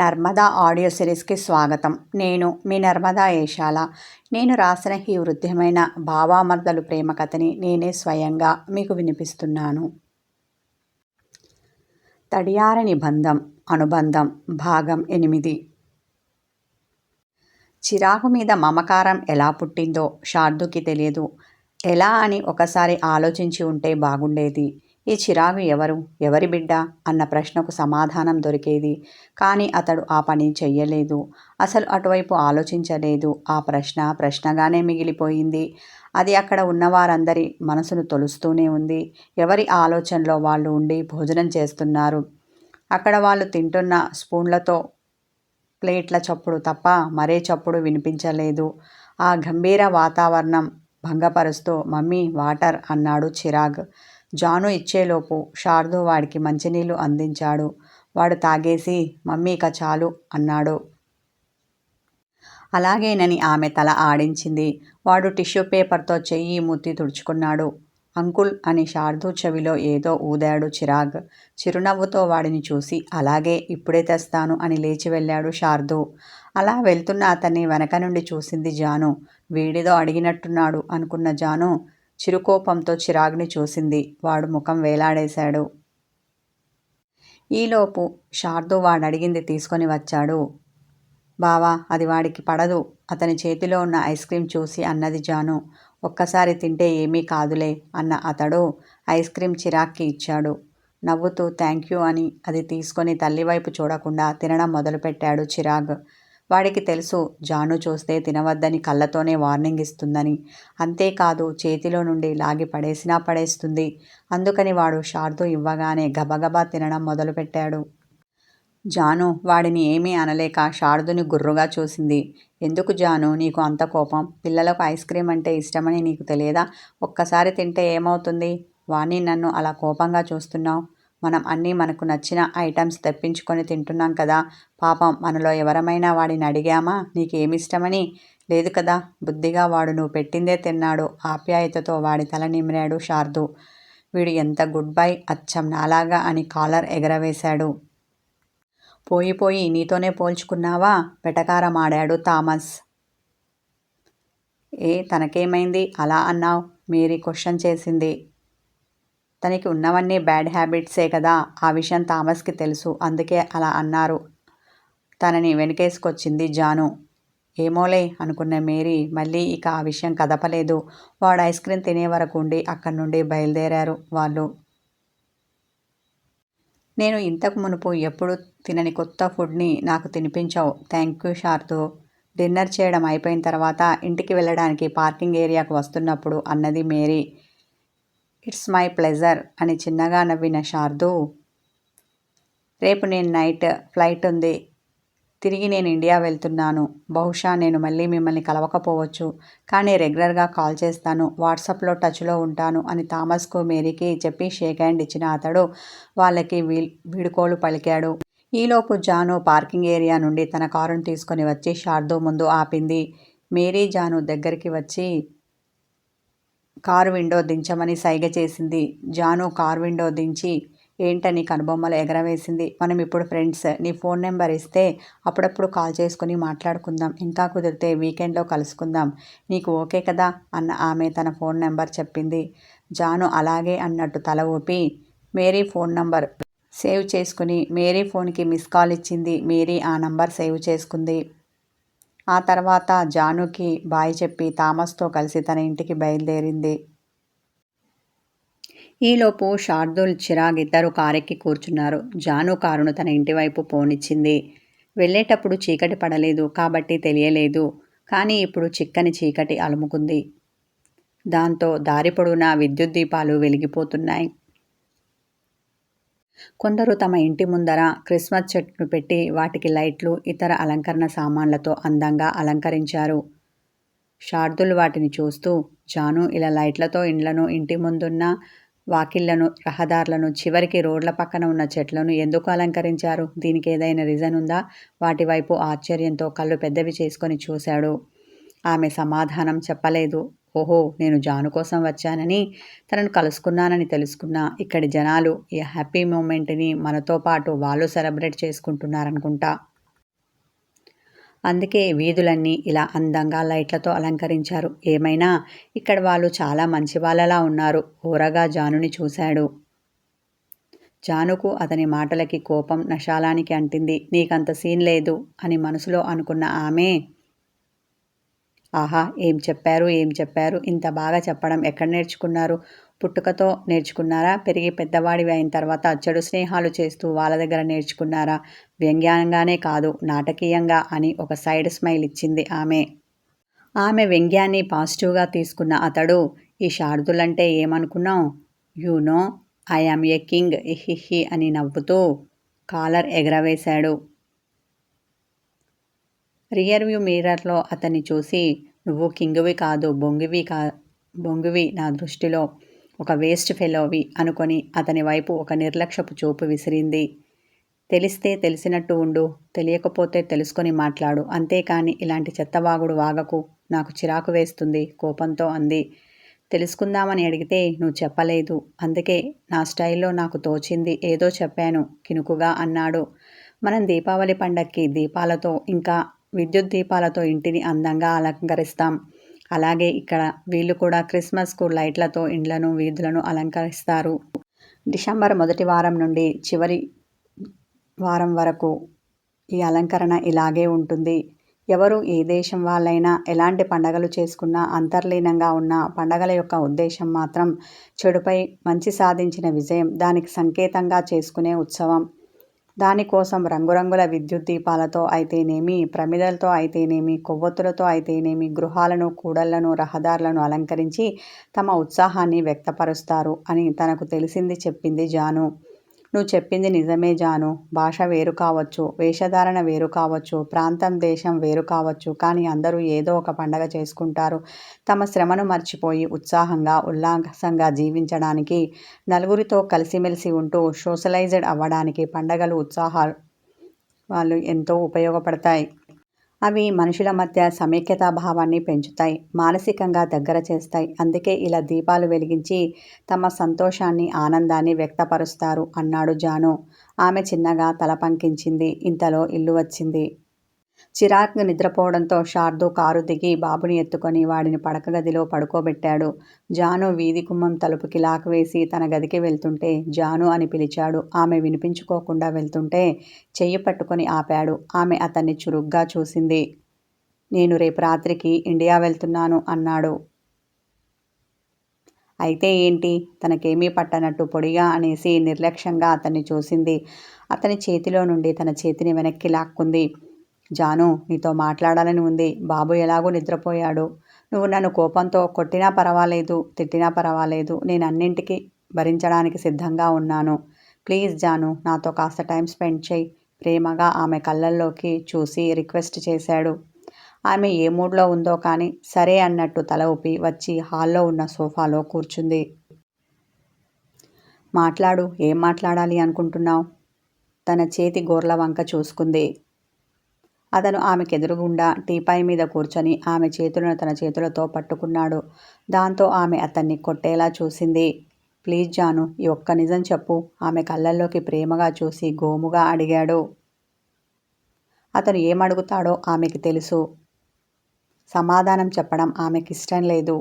Narmada audio సిరీస్కి స్వాగతం. నేను మీ నర్మదా ఏషాల. నేను రాసిన ఈ వృద్ధమైన భావామర్దలు ప్రేమ కథని నేనే స్వయంగా మీకు వినిపిస్తున్నాను. తడియార నిబంధం అనుబంధం భాగం ఎనిమిది. చిరాకు మీద మమకారం ఎలా పుట్టిందో శార్దుకి తెలియదు. ఎలా అని ఒకసారి ఆలోచించి ఉంటే బాగుండేది. ఈ చిరాకు ఎవరు? ఎవరి బిడ్డ? అన్న ప్రశ్నకు సమాధానం దొరికేది. కానీ అతడు ఆ పని చెయ్యలేదు. అసలు అటువైపు ఆలోచించలేదు. ఆ ప్రశ్న ప్రశ్నగానే మిగిలిపోయింది. అది అక్కడ ఉన్నవారందరి మనసును తొలుస్తూనే ఉంది. ఎవరి ఆలోచనలో వాళ్ళు ఉండి భోజనం చేస్తున్నారు? అక్కడ వాళ్ళు తింటున్న స్పూన్లతో ప్లేట్ల చప్పుడు తప్ప మరే చప్పుడు వినిపించలేదు. ఆ గంభీర వాతావరణం భంగపరుస్తూ మమ్మీ వాటర్ అన్నాడు చిరాగ్. జాను ఇచ్చేలోపు శారదు వాడికి మంచినీళ్ళు అందించాడు. వాడు తాగేసి మమ్మీ ఇక చాలు అన్నాడు. అలాగేనని ఆమె తల ఆడించింది. వాడు టిష్యూ పేపర్తో చెయ్యి ముత్తి తుడుచుకున్నాడు. అంకుల్ అని శారదు చెవిలో ఏదో ఊదాడు చిరాగ్. చిరునవ్వుతో వాడిని చూసి అలాగే ఇప్పుడే తెస్తాను అని లేచి వెళ్ళాడు శారదు. అలా వెళ్తున్న అతన్ని వెనక నుండి చూసింది జాను. వీడిదో అడిగినట్టున్నాడు అనుకున్న జాను చిరుకోపంతో చిరాగ్ని చూసింది. వాడు ముఖం వేలాడేశాడు. ఈలోపు శార్దు వాడడిగింది తీసుకొని వచ్చాడు. బావా అది వాడికి పడదు. అతని చేతిలో ఉన్న ఐస్ క్రీం చూసి అన్నది జాను. ఒక్కసారి తింటే ఏమీ కాదులే అన్న అతడు ఐస్ క్రీం చిరాక్కి ఇచ్చాడు. నవ్వుతూ థ్యాంక్ యూ అని అది తీసుకొని తల్లివైపు చూడకుండా తినడం మొదలుపెట్టాడు చిరాగ్. వాడికి తెలుసు జాను చూస్తే తినవద్దని కళ్ళతోనే వార్నింగ్ ఇస్తుందని. అంతేకాదు చేతిలో నుండి లాగి పడేసినా పడేస్తుంది. అందుకని వాడు షార్దు ఇవ్వగానే గబగబా తినడం మొదలుపెట్టాడు. జాను వాడిని ఏమీ అనలేక శారదుని గుర్రుగా చూసింది. ఎందుకు జాను? నీకు అంత కోపం? పిల్లలకు ఐస్ క్రీమ్ అంటే ఇష్టమని నీకు తెలియదా? ఒక్కసారి తింటే ఏమవుతుంది? వాణ్ణి నన్ను అలా కోపంగా చూస్తున్నావు? మనం అన్నీ మనకు నచ్చిన ఐటమ్స్ తెప్పించుకొని తింటున్నాం కదా. పాపం మనలో ఎవరమైనా వాడిని అడిగామా? నీకేమిష్టమని? లేదు కదా. బుద్ధిగా వాడు నువ్వు పెట్టిందే తిన్నాడు. ఆప్యాయతతో వాడి తల నిమిరాడు శార్దు. వీడు ఎంత గుడ్ బై అచ్చం నాలాగా అని కాలర్ ఎగరవేశాడు. పోయి పోయి నీతోనే పోల్చుకున్నావా? వెటకారం ఆడాడు థామస్. ఏ తనకేమైంది? అలా అన్నావు? మేరీ క్వశ్చన్ చేసింది. తనకి ఉన్నవన్నీ బ్యాడ్ హ్యాబిట్సే కదా ఆ విషయం థామస్కి తెలుసు. అందుకే అలా అన్నారు. తనని వెనకేసుకొచ్చింది జాను. ఏమోలే అనుకున్న మేరీ మళ్ళీ ఇక ఆ విషయం కదపలేదు. వాడు ఐస్ క్రీమ్ తినే వరకు ఉండి అక్కడి నుండి బయలుదేరారు వాళ్ళు. నేను ఇంతకు మునుపు ఎప్పుడు తినని కొత్త ఫుడ్ని నాకు తినిపించావు. Thank you Shardu. డిన్నర్ చేయడం అయిపోయిన తర్వాత ఇంటికి వెళ్ళడానికి పార్కింగ్ ఏరియాకు వస్తున్నప్పుడు అన్నది మేరీ. ఇట్స్ మై ప్లెజర్ అని చిన్నగా నవ్విన శార్దు రేపు నేను నైట్ ఫ్లైట్ ఉంది తిరిగి నేను ఇండియా వెళ్తున్నాను. బహుశా నేను మళ్ళీ మిమ్మల్ని కలవకపోవచ్చు కానీ రెగ్యులర్గా కాల్ చేస్తాను వాట్సాప్లో టచ్లో ఉంటాను అని థామస్కు మేరీకి చెప్పి షేక్ హ్యాండ్ ఇచ్చిన అతడు వాళ్ళకి వీ వీడుకోలు పలికాడు. ఈలోపు జాను పార్కింగ్ ఏరియా నుండి తన కారును తీసుకొని వచ్చి శార్దు ముందు ఆపింది. మేరీ జాను దగ్గరికి వచ్చి కారు విండో దించమని సైగ చేసింది. జాను కారు విండో దించి ఏంటని కనుబొమ్మలు ఎగరవేసింది? మనం ఇప్పుడు ఫ్రెండ్స్ నీ ఫోన్ నెంబర్ ఇస్తే అప్పుడప్పుడు కాల్ చేసుకుని మాట్లాడుకుందాం. ఇంకా కుదిరితే వీకెండ్లో కలుసుకుందాం. నీకు ఓకే కదా? అన్న ఆమె తన ఫోన్ నెంబర్ చెప్పింది. జాను అలాగే అన్నట్టు తల ఊపి మేరీ ఫోన్ నంబర్ సేవ్ చేసుకుని మేరీ ఫోన్కి మిస్ కాల్ ఇచ్చింది. మేరీ ఆ నంబర్ సేవ్ చేసుకుంది. ఆ తర్వాత జానుకి బాయ్ చెప్పి థామస్తో కలిసి తన ఇంటికి బయలుదేరింది. ఈలోపు షార్దుల్ చిరాగ్ ఇద్దరు కారెక్కి కూర్చున్నారు. జాను కారును తన ఇంటివైపు పోనిచ్చింది. వెళ్ళేటప్పుడు చీకటి పడలేదు కాబట్టి తెలియలేదు. కానీ ఇప్పుడు చిక్కని చీకటి అలుముకుంది. దాంతో దారి పొడవునా విద్యుత్ దీపాలు వెలిగిపోతున్నాయి. కొందరు తమ ఇంటి ముందర క్రిస్మస్ చెట్ను పెట్టి వాటికి లైట్లు ఇతర అలంకరణ సామాన్లతో అందంగా అలంకరించారు. శార్దులు వాటిని చూస్తూ జాను ఇలా లైట్లతో ఇండ్లను ఇంటి ముందున్న వాకిళ్ళను రహదారులను చివరికి రోడ్ల పక్కన ఉన్న చెట్లను ఎందుకు అలంకరించారు? దీనికి ఏదైనా రీజన్ ఉందా? వాటి వైపు ఆశ్చర్యంతో కళ్ళు పెద్దవి చేసుకొని చూశాడు. ఆమె సమాధానం చెప్పలేదు. ఓహో నేను జాను కోసం వచ్చానని తనను కలుసుకున్నానని తెలుసుకున్న ఇక్కడి జనాలు ఈ హ్యాపీ మూమెంట్ని మనతో పాటు వాళ్ళు సెలబ్రేట్ చేసుకుంటున్నారనుకుంటా. అందుకే వీధులన్నీ ఇలా అందంగా లైట్లతో అలంకరించారు. ఏమైనా ఇక్కడ వాళ్ళు చాలా మంచి వాళ్ళలా ఉన్నారు. ఊరగా జానుని చూశాడు. జానుకు అతని మాటలకి కోపం నశాలానికి అంటింది. నీకంత సీన్ లేదు అని మనసులో అనుకున్న ఆమె ఆహా ఏం చెప్పారు ఏం చెప్పారు? ఇంత బాగా చెప్పడం ఎక్కడ నేర్చుకున్నారు? పుట్టుకతో నేర్చుకున్నారా? పెరిగి పెద్దవాడివి అయిన తర్వాత చెడు స్నేహాలు చేస్తూ వాళ్ళ దగ్గర నేర్చుకున్నారా? వ్యంగ్యంగానే కాదు నాటకీయంగా అని ఒక సైడ్ స్మైల్ ఇచ్చింది ఆమె. ఆమె వ్యంగ్యాన్ని పాజిటివ్గా తీసుకున్న అతడు ఈ శారదులంటే ఏమనుకున్నావు? You know am a king ఇహిహి అని నవ్వుతూ కాలర్ ఎగరవేశాడు. రియర్వ్యూ మిర్రర్లో అతన్ని చూసి నువ్వు కింగువి కాదు బొంగివి కా బొంగివి నా దృష్టిలో ఒక వేస్ట్ ఫెలోవి అనుకొని అతని వైపు ఒక నిర్లక్ష్యపు చూపు విసిరింది. తెలిస్తే తెలిసినట్టు ఉండు తెలియకపోతే తెలుసుకొని మాట్లాడు. అంతేకాని ఇలాంటి చెత్తవాగుడు వాగకు నాకు చిరాకు వేస్తుంది కోపంతో అంది. తెలుసుకుందామని అడిగితే నువ్వు చెప్పలేదు. అందుకే నా స్టైల్లో నాకు తోచింది ఏదో చెప్పాను కినుకుగా అన్నాడు. మనం దీపావళి పండక్కి దీపాలతో ఇంకా విద్యుత్ దీపాలతో ఇంటిని అందంగా అలంకరిస్తాం. అలాగే ఇక్కడ వీళ్ళు కూడా క్రిస్మస్కు లైట్లతో ఇండ్లను వీధులను అలంకరిస్తారు. డిసెంబర్ మొదటి వారం నుండి చివరి వారం వరకు ఈ అలంకరణ ఇలాగే ఉంటుంది. ఎవరు ఏ దేశం వాళ్ళైనా ఎలాంటి పండగలు చేసుకున్నా అంతర్లీనంగా ఉన్న పండగల యొక్క ఉద్దేశం మాత్రం చెడుపై మంచి సాధించిన విజయం దానికి సంకేతంగా చేసుకునే ఉత్సవం. దానికోసం రంగురంగుల విద్యుత్ దీపాలతో అయితేనేమి ప్రమిదలతో అయితేనేమి కొవ్వొత్తులతో అయితేనేమి గృహాలను కూడళ్ళను రహదారులను అలంకరించి తమ ఉత్సాహాన్ని వ్యక్తపరుస్తారు అని తనకు తెలిసింది చెప్పింది జాను. నువ్వు చెప్పింది నిజమే జాను. భాష వేరు కావచ్చు వేషధారణ వేరు కావచ్చు ప్రాంతం దేశం వేరు కావచ్చు కానీ అందరూ ఏదో ఒక పండగ చేసుకుంటారు. తమ శ్రమను మర్చిపోయి ఉత్సాహంగా ఉల్లాసంగా జీవించడానికి నలుగురితో కలిసిమెలిసి ఉంటూ సోషలైజ్డ్ అవ్వడానికి పండగలు ఉత్సాహాలు వాళ్ళు ఎంతో ఉపయోగపడతాయి. అవి మనుషుల మధ్య సమైక్యతా భావాన్ని పెంచుతాయి మానసికంగా దగ్గర చేస్తాయి. అందుకే ఇలా దీపాలు వెలిగించి తమ సంతోషాన్ని ఆనందాన్ని వ్యక్తపరుస్తారు అన్నాడు జాను. ఆమె చిన్నగా తల పంకించింది ఇంతలో ఇల్లు వచ్చింది. చిరాక్ నిద్రపోవడంతో శార్దు కారు దిగి బాబుని ఎత్తుకొని వాడిని పడక గదిలో పడుకోబెట్టాడు. జాను వీధి కుమ్మం తలుపుకి లాక్ వేసి తన గదికి వెళ్తుంటే జాను అని పిలిచాడు. ఆమె వినిపించుకోకుండా వెళ్తుంటే చెయ్యి పట్టుకొని ఆపాడు. ఆమె అతన్ని చురుగ్గా చూసింది. నేను రేపు రాత్రికి ఇండియా వెళ్తున్నాను అన్నాడు. అయితే ఏంటి? తనకేమీ పట్టనట్టు పొడిగా అనేసి నిర్లక్ష్యంగా అతన్ని చూసింది. అతని చేతిలో నుండి తన చేతిని వెనక్కి లాక్కుంది. జాను నీతో మాట్లాడాలని ఉంది. బాబు ఎలాగో నిద్రపోయాడు. నువ్వు నన్ను కోపంతో కొట్టినా పర్వాలేదు తిట్టినా పర్వాలేదు నేను అన్నింటికి భరించడానికి సిద్ధంగా ఉన్నాను. ప్లీజ్ జాను నాతో కాస్త టైం స్పెండ్ చేయి. ప్రేమగా ఆమె కళ్ళల్లోకి చూసి రిక్వెస్ట్ చేశాడు. ఆమె ఏ మూడ్లో ఉందో కానీ సరే అన్నట్టు తల ఊపి వచ్చి హాల్లో ఉన్న సోఫాలో కూర్చుంది. మాట్లాడు ఏం మాట్లాడాలి అనుకుంటున్నావు? తన చేతి గోర్ల వంక చూసుకుంది. అతను ఆమెకెదురుగుండా టీపాయ్ మీద కూర్చొని ఆమె చేతులను తన చేతులతో పట్టుకున్నాడు. దాంతో ఆమె అతన్ని కొట్టేలా చూసింది. ప్లీజ్ జాను ఈ ఒక్క నిజం చెప్పు. ఆమె కళ్ళల్లోకి ప్రేమగా చూసి గోముగా అడిగాడు. అతను ఏమడుగుతాడో ఆమెకి తెలుసు. సమాధానం చెప్పడం ఆమెకి ఇష్టం లేదు.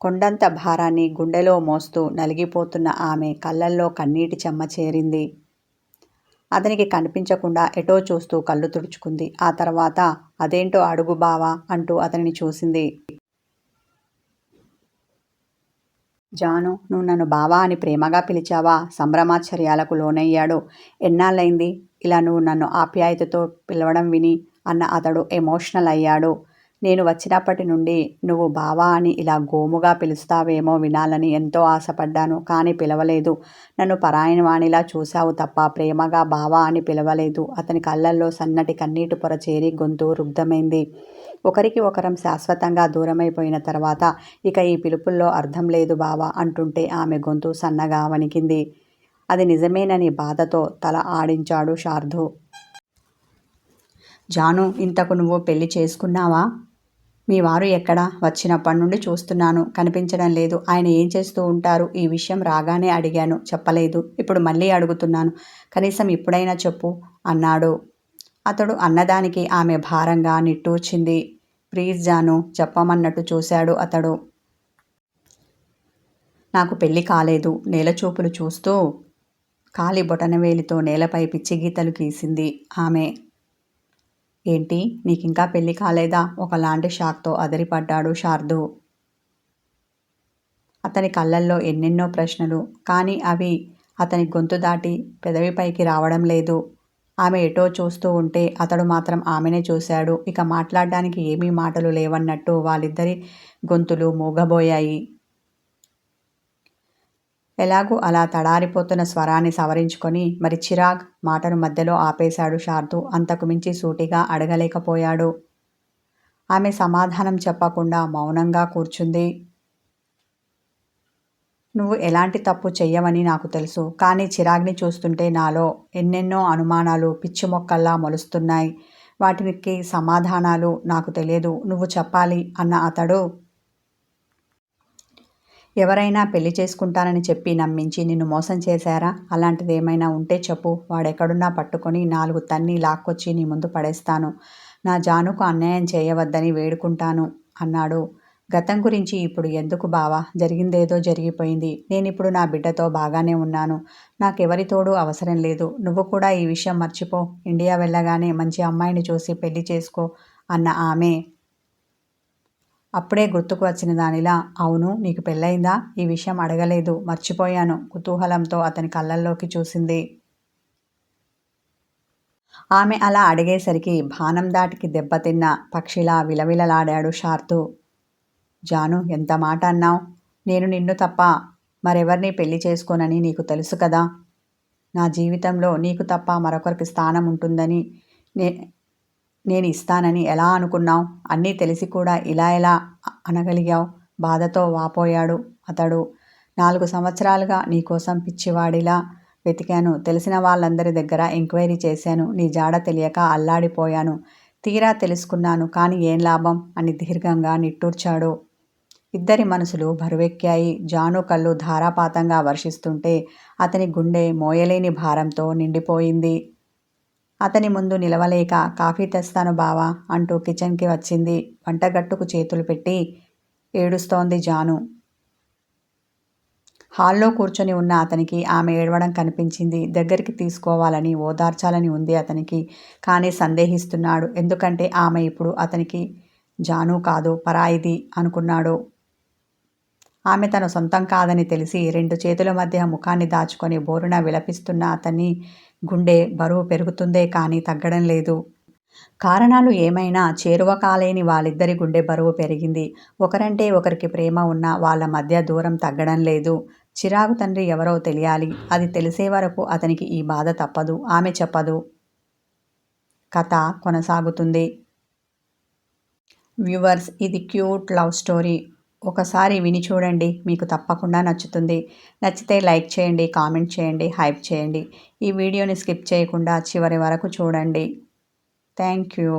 కొండంత భారాన్ని గుండెలో మోస్తూ నలిగిపోతున్న ఆమె కళ్ళల్లో కన్నీటి చెమ్మ చేరింది. అతనికి కనిపించకుండా ఎటో చూస్తూ కళ్ళు తుడుచుకుంది. ఆ తర్వాత అదేంటో అడుగు బావా అంటూ అతనిని చూసింది. జాను నువ్వు నన్ను బావా అని ప్రేమగా పిలిచావా? సంభ్రమాశ్చర్యాలకు లోనయ్యాడు. ఎన్నాళ్ళైంది ఇలా నువ్వు నన్ను ఆప్యాయతతో పిలవడం విని అన్న అతడు ఎమోషనల్ అయ్యాడు. నేను వచ్చినప్పటి నుండి నువ్వు బావా అని ఇలా గోముగా పిలుస్తావేమో వినాలని ఎంతో ఆశపడ్డాను కానీ పిలవలేదు. నన్ను పరాయణ వాణిలా చూశావు తప్ప ప్రేమగా బావా అని పిలవలేదు. అతని కళ్ళల్లో సన్నటి కన్నీటి పొర చేరి గొంతు రుగ్ధమైంది. ఒకరికి ఒకరం శాశ్వతంగా దూరమైపోయిన తర్వాత ఇక ఈ పిలుపుల్లో అర్థం లేదు బావా అంటుంటే ఆమె గొంతు సన్నగా వణికింది. అది నిజమేనని బాధతో తల ఆడించాడు శార్ధు. జాను ఇంతకు నువ్వు పెళ్ళి చేసుకున్నావా? మీ వారు ఎక్కడ? వచ్చినప్పటి నుండి చూస్తున్నాను. కనిపించడం లేదు. ఆయన ఏం చేస్తూ ఉంటారు? ఈ విషయం రాగానే అడిగాను. చెప్పలేదు. ఇప్పుడు మళ్ళీ అడుగుతున్నాను. కనీసం ఇప్పుడైనా చెప్పు అన్నాడు. అతడు అన్నదానికి ఆమె భారంగా నిట్టూర్చింది. ప్లీజ్ జాను చెప్పమన్నట్టు చూశాడు అతడు. నాకు పెళ్ళి కాలేదు. నేలచూపులు చూస్తూ కాలి బొటనవేలితో నేలపై పిచ్చి గీతలు గీసింది ఆమె. ఏంటి? నీకింకా పెళ్ళి కాలేదా? ఒకలాంటి షాక్తో అదిరిపడ్డాడు శార్దు. అతని కళ్ళల్లో ఎన్నెన్నో ప్రశ్నలు. కానీ అవి అతని గొంతు దాటి పెదవిపైకి రావడం లేదు. ఆమె ఎటో చూస్తూ ఉంటే అతడు మాత్రం ఆమెనే చూశాడు. ఇక మాట్లాడడానికి ఏమీ మాటలు లేవన్నట్టు వాళ్ళిద్దరి గొంతులు మూగబోయాయి. ఎలాగూ అలా తడారిపోతున్న స్వరాన్ని సవరించుకొని మరి చిరాగ్ మాటను మధ్యలో ఆపేశాడు శార్దు. అంతకు మించి సూటిగా అడగలేకపోయాడు. ఆమె సమాధానం చెప్పకుండా మౌనంగా కూర్చుంది. నువ్వు ఎలాంటి తప్పు చెయ్యవని నాకు తెలుసు. కానీ చిరాగ్ని చూస్తుంటే నాలో ఎన్నెన్నో అనుమానాలు పిచ్చి మొక్కల్లా మొలుస్తున్నాయి. వాటికి సమాధానాలు నాకు తెలియదు. నువ్వు చెప్పాలి అన్న అతడు ఎవరైనా పెళ్ళి చేసుకుంటానని చెప్పి నమ్మించి నిన్ను మోసం చేశారా? అలాంటిది ఏమైనా ఉంటే చెప్పు. వాడెక్కడున్నా పట్టుకొని నాలుగు తన్ని లాక్కొచ్చి నీ ముందు పడేస్తాను. నా జానుకు అన్యాయం చేయవద్దని వేడుకుంటాను అన్నాడు. గతం గురించి ఇప్పుడు ఎందుకు బావా? జరిగిందేదో జరిగిపోయింది. నేనిప్పుడు నా బిడ్డతో బాగానే ఉన్నాను. నాకెవరి తోడు అవసరం లేదు. నువ్వు కూడా ఈ విషయం మర్చిపో. ఇండియా వెళ్ళగానే మంచి అమ్మాయిని చూసి పెళ్ళి చేసుకో అన్న ఆమె అప్పుడే గుర్తుకు వచ్చిన దానిలా అవును నీకు పెళ్ళయిందా? ఈ విషయం అడగలేదు మర్చిపోయాను కుతూహలంతో అతని కళ్ళల్లోకి చూసింది. ఆమె అలా అడిగేసరికి బాణం దాటికి దెబ్బతిన్న పక్షిలా విలవిలలాడాడు షార్తు. జాను ఎంత మాట అన్నావు? నేను నిన్ను తప్ప మరెవరిని పెళ్ళి చేసుకోనని నీకు తెలుసు కదా. నా జీవితంలో నీకు తప్ప మరొకరికి స్థానం ఉంటుందని నే నేను ఇస్తానని ఎలా అనుకున్నావు? అన్నీ తెలిసి కూడా ఇలా ఎలా అనగలిగావు? బాధతో వాపోయాడు అతడు. నాలుగు సంవత్సరాలుగా నీకోసం పిచ్చివాడిలా వెతికాను. తెలిసిన వాళ్ళందరి దగ్గర ఎంక్వైరీ చేశాను. నీ జాడ తెలియక అల్లాడిపోయాను. తీరా తెలుసుకున్నాను కానీ ఏం లాభం? అని దీర్ఘంగా నిట్టూర్చాడు. ఇద్దరి మనసులు బరువెక్కాయి. జాను కళ్ళు ధారాపాతంగా వర్షిస్తుంటే అతని గుండె మోయలేని భారంతో నిండిపోయింది. అతని ముందు నిలవలేక కాఫీ తెస్తాను బావా అంటూ కిచెన్కి వచ్చింది. వంటగట్టుకు చేతులు పెట్టి ఏడుస్తోంది జాను. హాల్లో కూర్చొని ఉన్న అతనికి ఆమె ఏడవడం కనిపించింది. దగ్గరికి తీసుకోవాలని ఓదార్చాలని ఉంది అతనికి కానీ సందేహిస్తున్నాడు. ఎందుకంటే ఆమె ఇప్పుడు అతనికి జాను కాదు పరాయిది అనుకున్నాడు. ఆమె తన సొంతం కాదని తెలిసి రెండు చేతుల మధ్య ముఖాన్ని దాచుకొని బోరున విలపిస్తున్న అతన్ని గుండె బరువు పెరుగుతుందే కానీ తగ్గడం లేదు. కారణాలు ఏమైనా? చేరువ కాలేని వాళ్ళిద్దరి గుండె బరువు పెరిగింది. ఒకరంటే ఒకరికి ప్రేమ ఉన్న వాళ్ళ మధ్య దూరం తగ్గడం లేదు. చిరాకు తండ్రి ఎవరో తెలియాలి. అది తెలిసే వరకు అతనికి ఈ బాధ తప్పదు. ఆమె చెప్పదు. కథ కొనసాగుతుంది. వ్యూవర్స్ ఇది క్యూట్ లవ్ స్టోరీ. ఒకసారి విని చూడండి మీకు తప్పకుండా నచ్చుతుంది. నచ్చితే లైక్ చేయండి కామెంట్ చేయండి హైప్ చేయండి. ఈ వీడియోని స్కిప్ చేయకుండా చివరి వరకు చూడండి. Thank you.